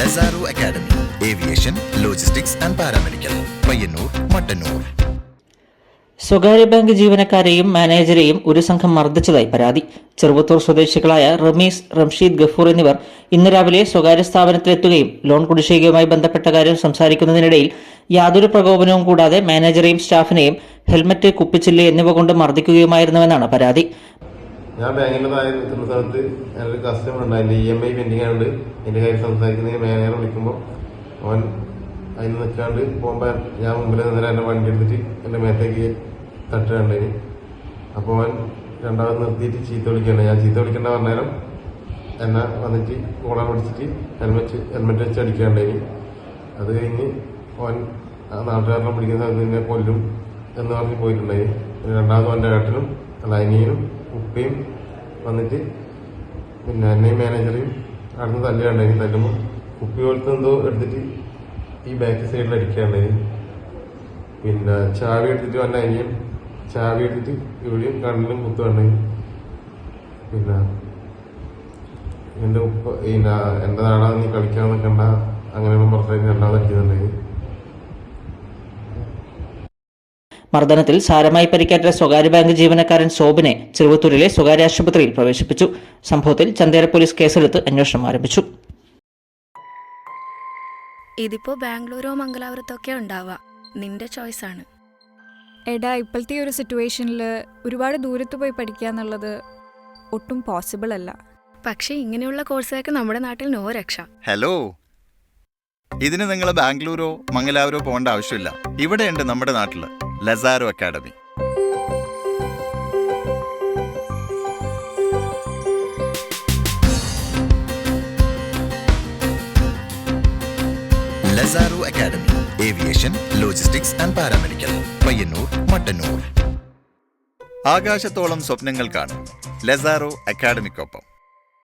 Lazaro academy aviation logistics and paramedical Payyanur Mattannur സ്വകാര്യ bank ജീവനക്കാരെയും മാനേജരെയും ഒരു സംഘം മർദ്ദിച്ചതായി പരാതി. ചെറുവത്തൂർ സ്വദേശികളായ റമീസ് റംഷീദ് ഗഫൂർ എന്നിവർ ഇന്ന് രാവിലെ സ്വകാര്യ സ്ഥാപനത്തിലെത്തുകയും ലോൺ കുടിശ്ശികയുമായി ബന്ധപ്പെട്ട കാര്യം സംസാരിക്കുന്നതിനിടയിൽ യാതൊരു പ്രകോപനവും കൂടാതെ മാനേജറെയും സ്റ്റാഫിനെയും ഹെൽമറ്റ് കുപ്പിച്ചില്ല് എന്നിവ കൊണ്ട് മർദ്ദിക്കുകയുമായിരുന്നുവെന്നാണ് പരാതി. ഞാൻ ബാങ്കിന്റെ താഴെ നിൽക്കുന്ന സ്ഥലത്ത് എന്റെ കസ്റ്റമർ ഉണ്ടായില്ല. ഇ എം ഐ പെൻഡിങ് ആയതുകൊണ്ട് എന്റെ കാര്യം സംസാരിക്കുന്നതിന് മാനേജർ വിളിക്കുമ്പോൾ അവൻ അതിന് നിൽക്കാണ്ട് പോകുമ്പോൾ ഞാൻ മുമ്പിൽ നിന്നിട്ട് എന്റെ വണ്ടി എടുത്തിട്ട് എന്റെ മേത്തേക്ക് തട്ടുകണ്ടായി അപ്പോൾ അവൻ രണ്ടാമത് നിർത്തിയിട്ട് ചീത്ത വിളിക്കണ്ട ഞാൻ ചീത്ത വിളിക്കേണ്ട പറഞ്ഞാലും എന്നെ വന്നിട്ട് കോളാൻ പിടിച്ചിട്ട് ഹെൽമെറ്റ് ഹെൽമെറ്റ് വെച്ച് അടിക്കാണ്ടായി അത് കഴിഞ്ഞ് അവൻ നാട്ടുകാരനെ പിടിക്കുന്ന സ്ഥലത്ത് കൊല്ലും എന്ന് പറഞ്ഞ് പോയിട്ടുണ്ടായി. രണ്ടാമത് അവന്റെ ഏട്ടനും അല്ല അനിയനും ഉപ്പയും വന്നിട്ട് പിന്നെ എന്നെയും മാനേജറെയും അവിടുന്ന് തല്ലുകണ്ടായി തല്ലുമ്പോൾ കുപ്പി പോലത്തെ എന്തോ എടുത്തിട്ട് ഈ ബാക്ക് സൈഡിൽ അടിക്കാണ്ടായി പിന്നെ ചാവി എടുത്തിട്ട് വന്ന അനിയൻ ചാവി എടുത്തിട്ട് ഇവിടെയും കണ്ണിലും കുത്തുകയാണെങ്കിൽ പിന്നെ എന്റെ ഉപ്പ നാടാ നീ കളിക്കാൻ നിൽക്കണ്ട അങ്ങനെയൊന്നും പുറത്തേക്ക് രണ്ടാമത് അടിക്കുന്നുണ്ടായി. മർദ്ദനത്തിൽ സാരമായി പരിക്കേറ്റ സ്വകാര്യ ബാങ്ക് ജീവനക്കാരൻ സോബിനെ ചെറുവത്തൂരിലെ സ്വകാര്യ ആശുപത്രിയിൽ പ്രവേശിപ്പിച്ചു. സംഭവത്തിൽ ചന്തേര പോലീസ് കേസെടുത്ത് അന്വേഷണം ആരംഭിച്ചു. ഇതിപ്പോ ബാംഗ്ലൂരോ മംഗലാപുരത്തൊക്കെ ഉണ്ടാവുക. നിന്റെ ചോയ്സ് ആണ്. എടാ ഇപ്പോഴത്തെ ഒരു സിറ്റുവേഷനിൽ ഒരുപാട് ദൂരത്ത് പോയി പഠിക്കുക എന്നുള്ളത് ഒട്ടും പോസിബിൾ അല്ല. പക്ഷേ ഇങ്ങനെയുള്ള കോഴ്സുകൾക്ക് നമ്മുടെ നാട്ടിൽ നോ രക്ഷ. ഹലോ ഇതിന് നിങ്ങൾ ബാംഗ്ലൂരോ മംഗലാപുരോ പോകേണ്ട ആവശ്യമില്ല. ഇവിടെയുണ്ട് നമ്മുടെ നാട്ടിൽ. Lazaro academy. Lazaro academy aviation logistics and paramedical Payyanur Mattannur. ആകാശത്തോളം സ്വപ്നങ്ങൾ കാണും ലസാറോ അക്കാഡമിക്കൊപ്പം.